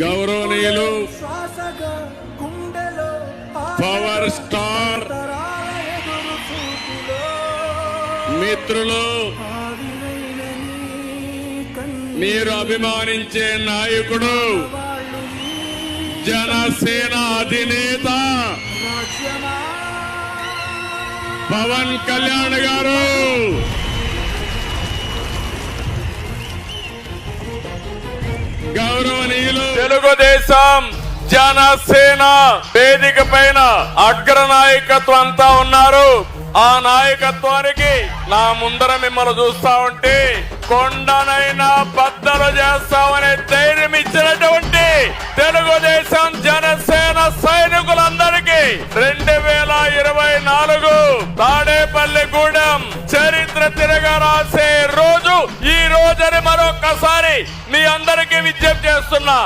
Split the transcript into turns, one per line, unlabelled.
గౌరవనీయులు power star మిత్రులు మీరు అభిమానించే నాయకుడు జనసేన అధినేత పవన్ కళ్యాణ్ గారు. గౌరవనీయులు
తెలుగుదేశం జనసేన వేదిక పైన అగ్ర నాయకత్వం అంతా ఉన్నారు. ఆ నాయకత్వానికి నా ముందర మిమ్మల్ని చూస్తా ఉంటే కొండనైనా బద్దలు చేస్తామనే ధైర్యం ఇచ్చినటువంటి తెలుగుదేశం జనసేన సైనికులందరికీ రెండు వేల ఇరవై నాలుగు తాడేపల్లిగూడెం చరిత్ర తిరగా రాసే రోజు ఈ రోజని మరొకసారి మీ అందరికీ విజ్ఞప్తి చేస్తున్నా.